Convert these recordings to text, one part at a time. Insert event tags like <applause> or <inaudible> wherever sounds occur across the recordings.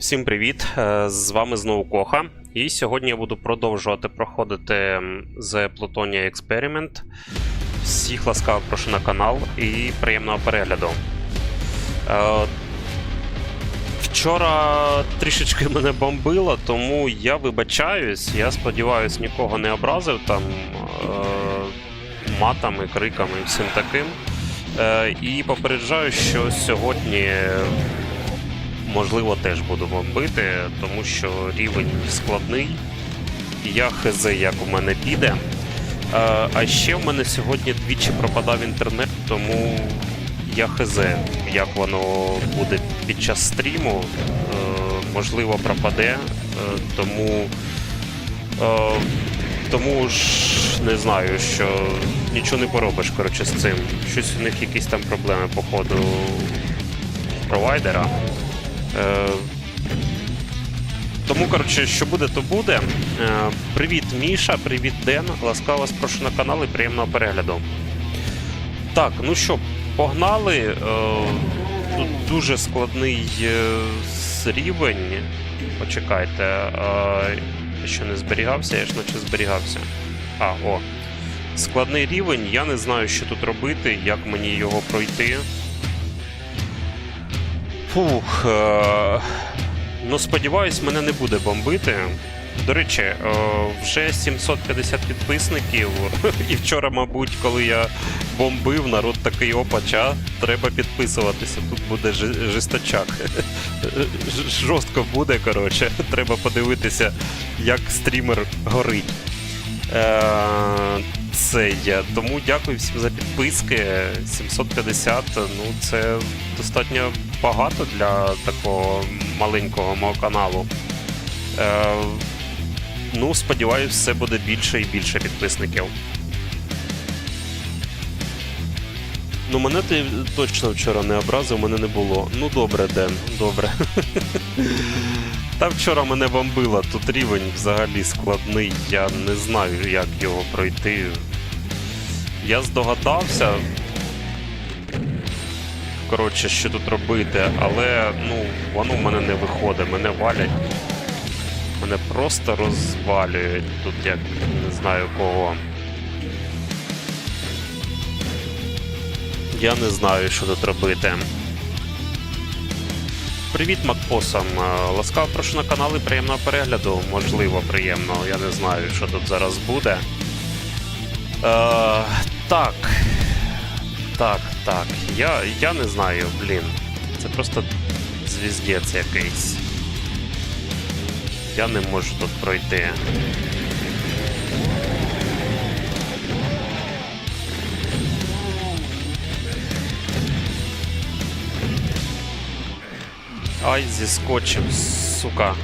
Всім привіт! Е, З вами знову Коха. І сьогодні я буду продовжувати проходити The Plutonia Experiment. Всіх ласкаво прошу на канал і приємного перегляду. Е, Вчора трішечки мене бомбило, тому я вибачаюсь. Я сподіваюся, нікого не образив там е, матами, криками і всім таким. І попереджаю, що сьогодні можливо, теж буду бомбити, тому що рівень складний. Я хз, як у мене піде. Е, А ще в мене сьогодні двічі пропадав інтернет, тому я хз, як воно буде під час стріму. Е, Можливо, пропаде. Е, Тому. Тому ж не знаю, що нічого не поробиш коротше, з цим. Щось у них якісь там проблеми по ходу провайдера. Е, Тому, коротше, що буде, то буде. Е, Привіт, Міша, привіт, Ден. Ласкаво вас прошу на канал і приємного перегляду. Так, ну що, погнали. Е, Тут дуже складний рівень. Почекайте. Я ще не зберігався, я ж наче зберігався. А, о. Складний рівень, я не знаю, що тут робити, як мені його пройти. Фух. Е- ну, сподіваюсь, мене не буде бомбити. До речі, е- вже 750 підписників. <laughs> І вчора, мабуть, коли я бомбив, народ такий опача, треба підписуватися. Тут буде жесточак. <laughs> Жорстко буде, коротше. <laughs> Треба подивитися, як стрімер горить. Е, Це я. Тому дякую всім за підписки. 750, ну це достатньо багато для такого маленького мого каналу. Е, ну, сподіваюсь, все буде більше і більше підписників. Ну, мене ти точно вчора не образив, мене не було. Ну добре, Ден, добре. <laughs> Та вчора мене бомбило, тут рівень взагалі складний, я не знаю, як його пройти. Я здогадався. Коротше, що тут робити, але ну, воно в мене не виходить, мене валять. Мене просто розвалюють тут як не знаю кого. Я не знаю, що тут робити. Привіт, Макпосам. Е, Ласкаво прошу на канал і приємного перегляду. Можливо, приємно. Я не знаю, що тут зараз буде. Е, так. Так, так. Я, я не знаю, блін. Це просто звіздець якийсь. Я не можу тут пройти. Ай, зіскочив, сука.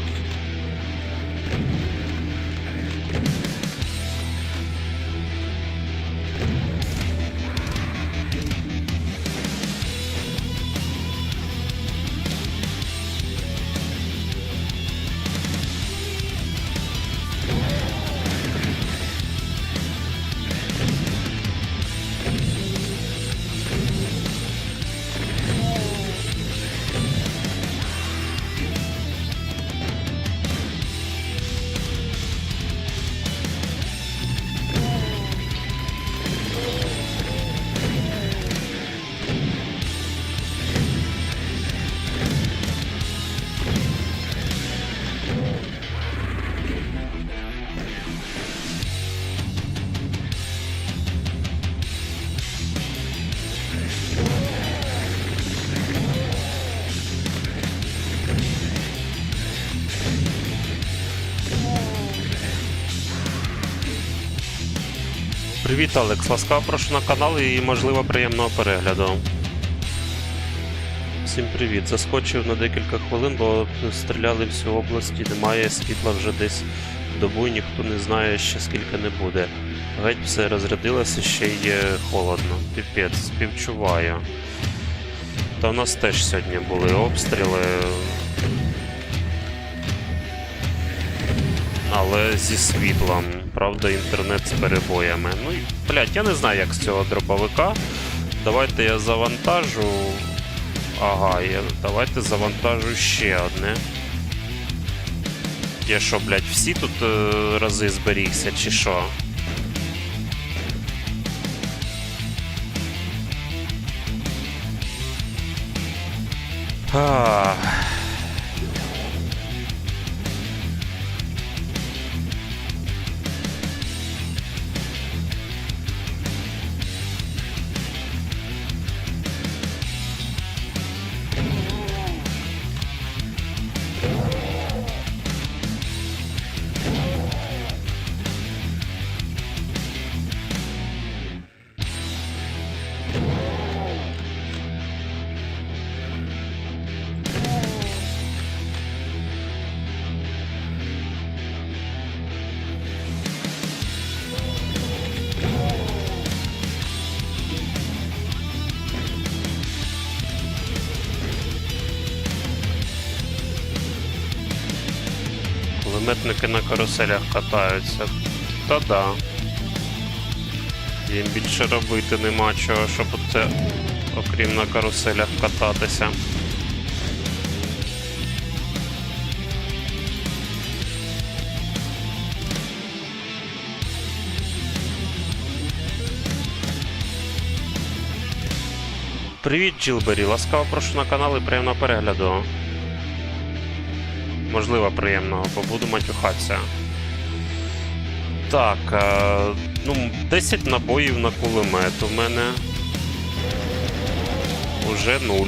Привіт, Алекс. Ласкаво прошу на канал і можливо приємного перегляду. Всім привіт. Заскочив на декілька хвилин, бо стріляли всю область і немає світла вже десь добу, і ніхто не знає ще скільки не буде. Геть все розрядилося, ще е, холодно. Піпець, співчуваю. Та в нас теж сьогодні були обстріли. Але зі світлом, правда, інтернет з перебоями. Ну і, блядь, я не знаю, як з цього дробовика. Давайте я завантажу. Ага, я... давайте завантажу ще одне. Я що, блядь, всі тут е, рази зберігся, чи що? Ах. Кулеметники на каруселях катаються. Та да. Їм більше робити нема чого, щоб це, окрім на каруселях кататися. Привіт, Джилбері. Ласкаво прошу на канал і приємного перегляду. Можливо, приємного, бо буду матюхатися. Так, е, ну, 10 набоїв на кулемет у мене. Уже 0.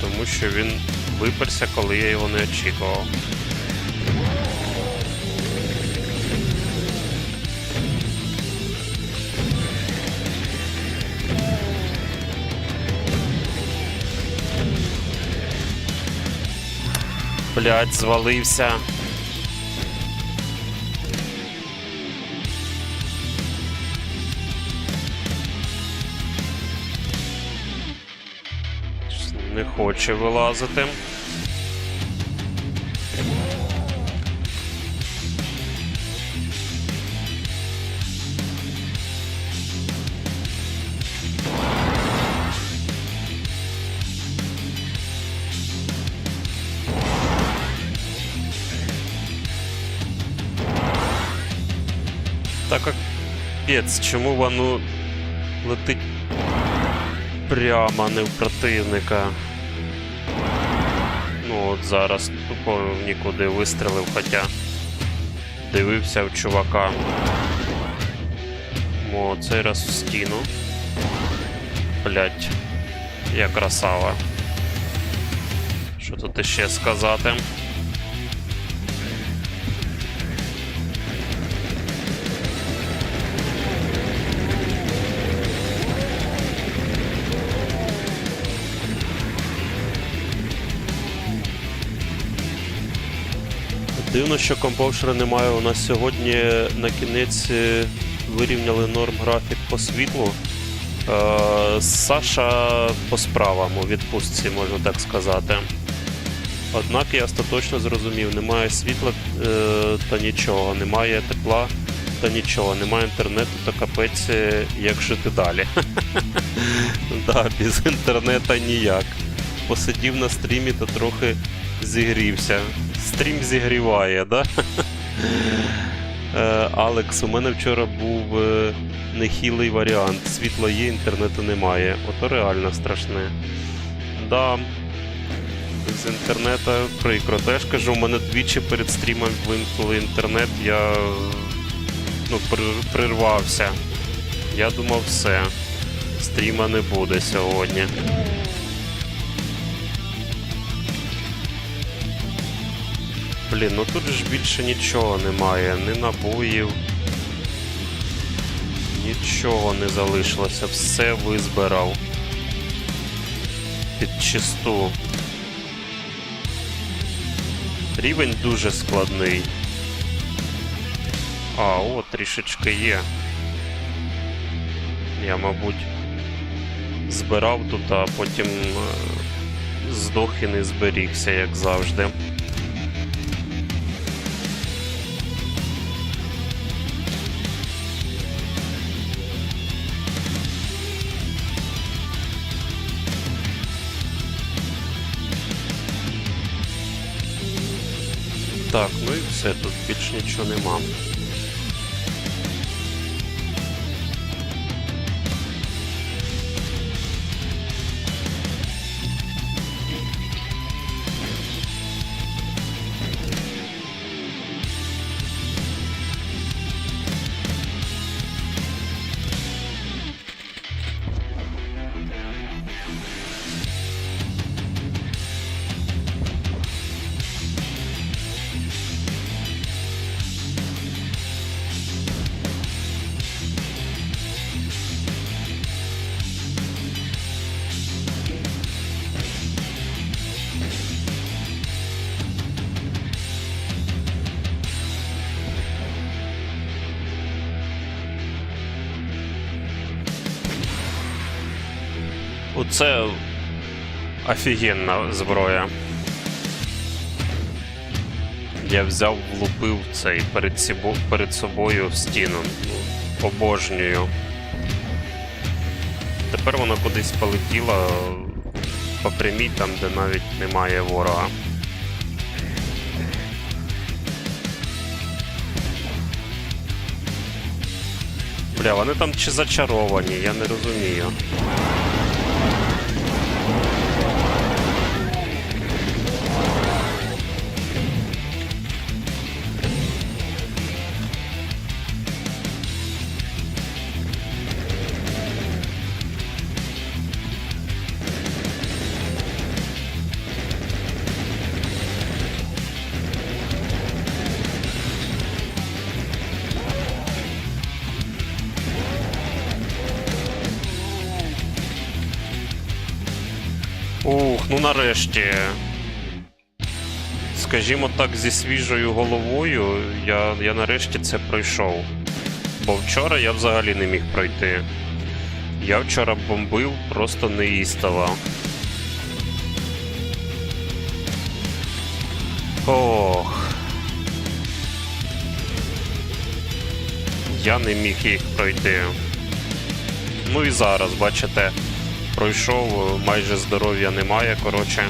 Тому що він виперся, коли я його не очікував. Блять, звалився. Не хоче вилазити. Пець, чому воно летить прямо, не в противника? Ну от зараз тупо нікуди вистрелив, хоча дивився в чувака. О, цей раз в стіну. Блять, я красава. Що тут іще сказати? Дивно, що компошера немає. У нас сьогодні на кінець е, вирівняли норм графік по світлу. Е, Саша по справам у відпустці, можна так сказати. Однак я остаточно зрозумів, немає світла е, та нічого, немає тепла та нічого, немає інтернету та капець, як жити далі. <laughs> Да, без інтернету ніяк. Посидів на стрімі та трохи зігрівся. Стрім зігріває, да? Е, Алекс, у мене вчора був е, нехилий варіант. Світла є, інтернету немає. Ото реально страшне. Да. З інтернету прикро. Теж кажу, у мене двічі перед стрімом вимкнули інтернет, я ну, прирвався. Я думав, все. Стріма не буде сьогодні. Блін, ну тут ж більше нічого немає, ні набоїв. Нічого не залишилося, все визбирав. Під чисту. Рівень дуже складний. А, о, трішечки є. Я, мабуть, збирав тут, а потім е, здох і не зберігся, як завжди. Так, ну і все, тут більш нічого нема. Оце офігенна зброя. Я взяв, влупив цей перед, сібо, перед собою в стіну. Ну, Обожнюю. Тепер вона кудись полетіла по прямій, там, де навіть немає ворога. Бля, вони там чи зачаровані, я не розумію. Ух, ну нарешті. Скажімо так, зі свіжою головою я, я нарешті це пройшов. Бо вчора я взагалі не міг пройти. Я вчора бомбив просто неїстово. Ох. Я не міг їх пройти. Ну і зараз, бачите, пройшов, майже здоров'я немає, коротше.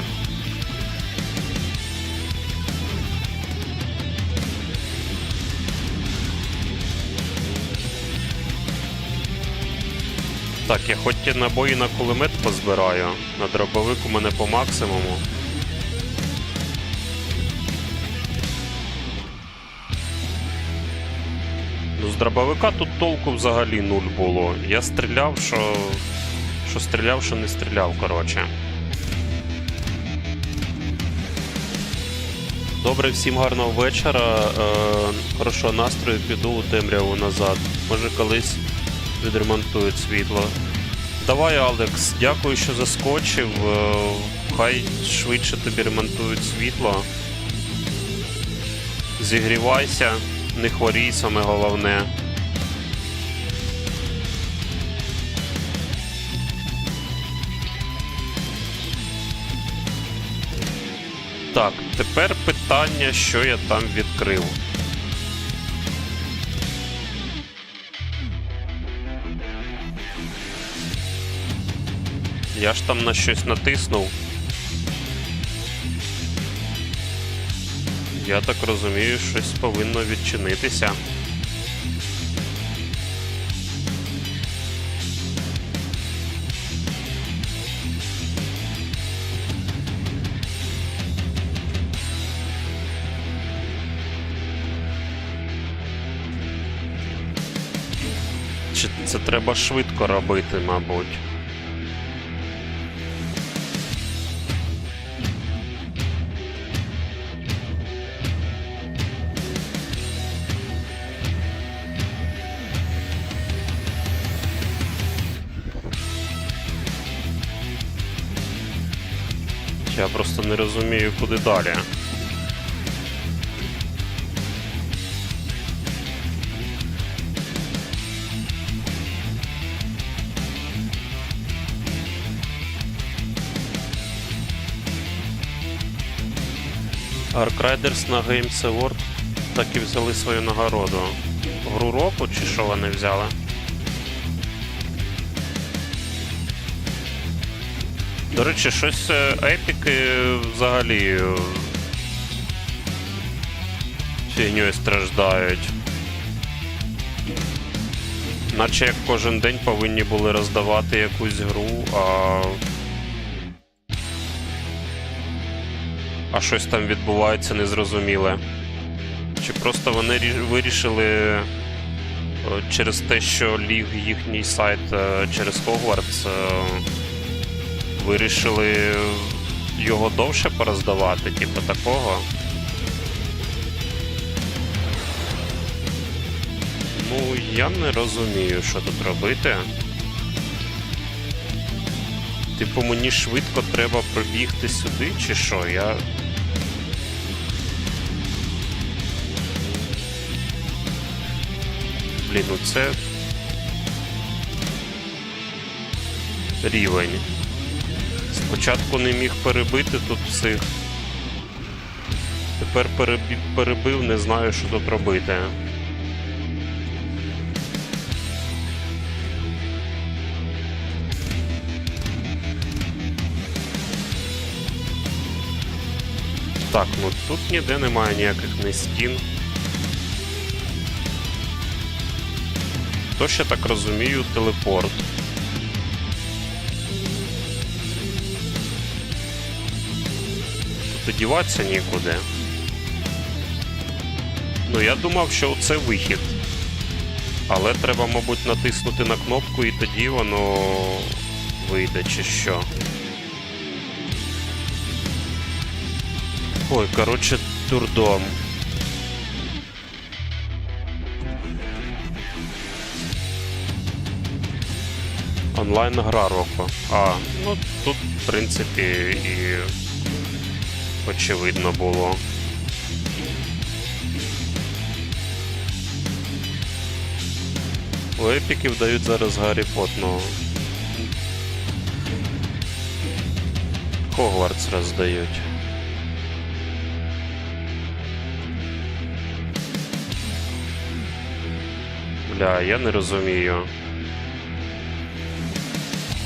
Так, я хоч ті набої на кулемет позбираю, на дробовик у мене по максимуму. Ну, з дробовика тут толку взагалі нуль було. Я стріляв, що. Що стріляв, що не стріляв, коротше. Добре, всім гарного вечора. Е, хорошого настрою, піду у темряву назад. Може колись відремонтують світло. Давай, Алекс, дякую, що заскочив. Е, хай швидше тобі ремонтують світло. Зігрівайся, не хворій, саме головне. Так, тепер питання, що я там відкрив. Я ж там на щось натиснув. Я так розумію, щось повинно відчинитися. треба швидко робити, мабуть. Я просто не розумію, куди далі. Ark Riders на Games Award так і взяли свою нагороду. Гру року чи що вони взяли? До речі, щось е, епіки взагалі е, фігньою страждають. Наче як кожен день повинні були роздавати якусь гру, а. А щось там відбувається незрозуміле. Чи просто вони рі- вирішили е, через те, що ліг їхній сайт е, через Hogwarts е, вирішили його довше пороздавати, типу такого. Ну, я не розумію, що тут робити. Типу, мені швидко треба пробігти сюди, чи що? Я. Блін, ну це. Рівень. Спочатку не міг перебити тут всіх. Тепер перебив, не знаю, що тут робити. Так, ну тут ніде немає ніяких ні стін. То ще так розумію, телепорт. Тут і діватися нікуди. Ну, я думав, що це вихід. Але треба, мабуть, натиснути на кнопку і тоді воно вийде чи що. Ой, коротше, дурдом. Онлайн гра року. А, ну тут, в принципі, і очевидно було. У епіків дають зараз Гаррі Потну. Хогвартс роздають. Бля, я не розумію.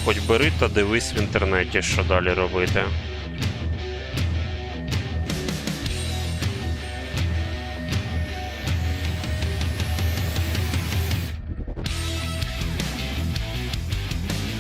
Хоч бери та дивись в інтернеті, що далі робити.